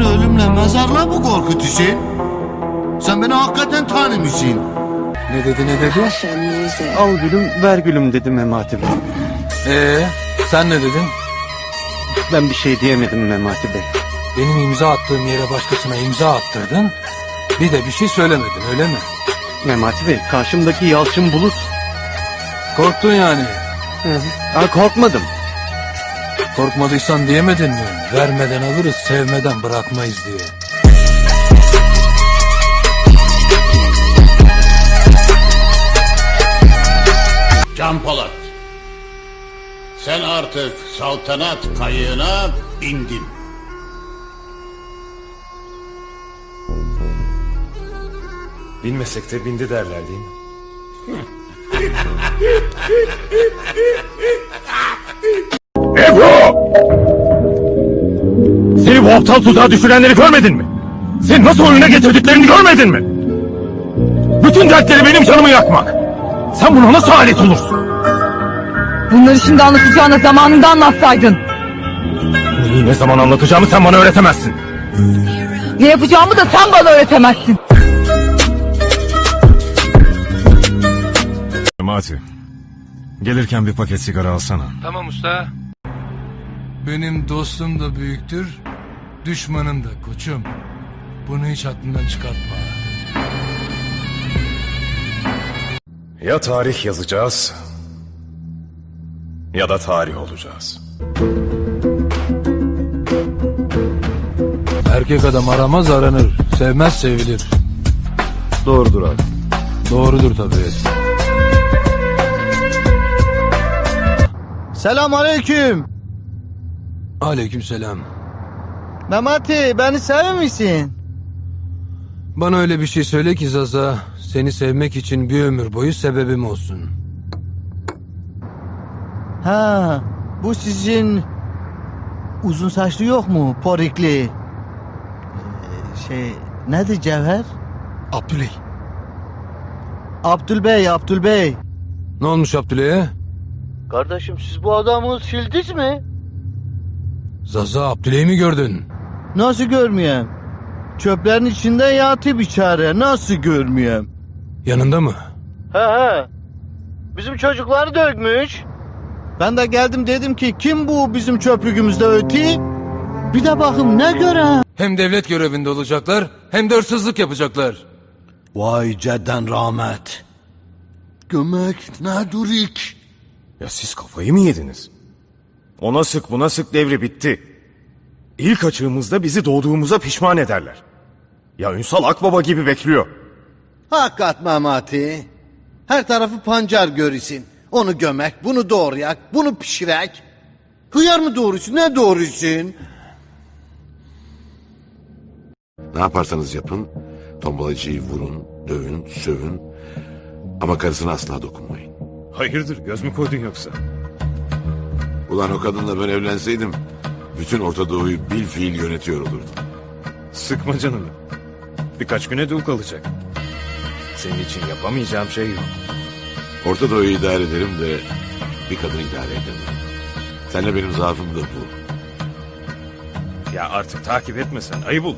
benimle ölümle mezarla mı korkutuyorsun? Sen beni hakikaten tanımışsın. Ne dedi ne dedi? Al gülüm ver gülüm dedi Memati Bey. Ee, sen ne dedin? Ben bir şey diyemedim Memati Bey. Benim imza attığım yere başkasına imza attırdın. Bir de bir şey söylemedin öyle mi? Memati Bey karşımdaki Yalçın Bulut. Korktun yani. Ha, korkmadım. Korkmadıysan diyemedin mi? Vermeden alırız sevmeden bırakmayız diye. Can Polat. Sen artık saltanat kayığına bindin. Bilmesek de bindi derler değil mi? Ebru! Seni bu aptal tuzağa düşürenleri görmedin mi? Seni nasıl oyuna getirdiklerini görmedin mi? Bütün dertleri benim canımı yakmak. Sen buna nasıl alet olursun? Bunları şimdi anlatacağına zamanında anlatsaydın. Neyi ne zaman anlatacağımı sen bana öğretemezsin. Ne yapacağımı da sen bana öğretemezsin. Mati, gelirken bir paket sigara alsana. Tamam usta. Benim dostum da büyüktür, düşmanım da koçum. Bunu hiç aklından çıkartma. Ya tarih yazacağız ya da tarih olacağız. Erkek adam aramaz aranır, sevmez sevilir. Doğrudur abi. Doğrudur tabii. Selam aleyküm. Aleykümselam. Memati beni sever misin? Bana öyle bir şey söyle ki Zaza, seni sevmek için bir ömür boyu sebebim olsun. Ha, bu sizin uzun saçlı yok mu? Porikli. Ee, şey, nedir Cevher? Abdüley. Abdülbey, Abdülbey. Ne olmuş Abdüley'e? Kardeşim siz bu adamı sildiniz mi? Zaza Abdüley'i mi gördün? Nasıl görmeyeyim? Çöplerin içinde yatıp içeri. Nasıl görmeyeyim? Yanında mı? He he. Bizim çocukları dökmüş. Ben de geldim dedim ki kim bu bizim çöplüğümüzde öti? Bir de bakım ne göre? Hem devlet görevinde olacaklar hem de hırsızlık yapacaklar. Vay cedden rahmet. Gömek ne durik. Ya siz kafayı mı yediniz? Ona sık buna sık devri bitti. İlk açığımızda bizi doğduğumuza pişman ederler. Ya Ünsal Akbaba gibi bekliyor. Hakikat Memati. Her tarafı pancar görürsün. Onu gömek, bunu doğrayak, bunu pişirek. Hıyar mı doğrusun, ne doğrusun? Ne yaparsanız yapın, tombalacıyı vurun, dövün, sövün. Ama karısına asla dokunmayın. Hayırdır göz mü koydun yoksa? Ulan o kadınla ben evlenseydim, bütün Orta Doğu'yu bil fiil yönetiyor olurdum. Sıkma canını. Birkaç güne dul kalacak. Senin için yapamayacağım şey yok. Orta Doğu'yu idare ederim de bir kadın idare edemem. Senle benim zaafım da bu. Ya artık takip etmesen ayıp olur.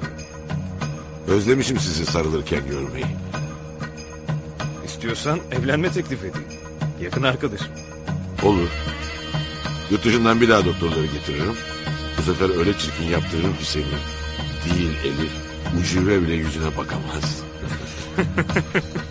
Özlemişim sizi sarılırken görmeyi. İstiyorsan evlenme teklif edeyim. Yakın arkadaşım. Olur. Yurt dışından bir daha doktorları getiririm. Bu sefer öyle çirkin yaptırırım ki seni. Değil Elif, ucube bile yüzüne bakamaz.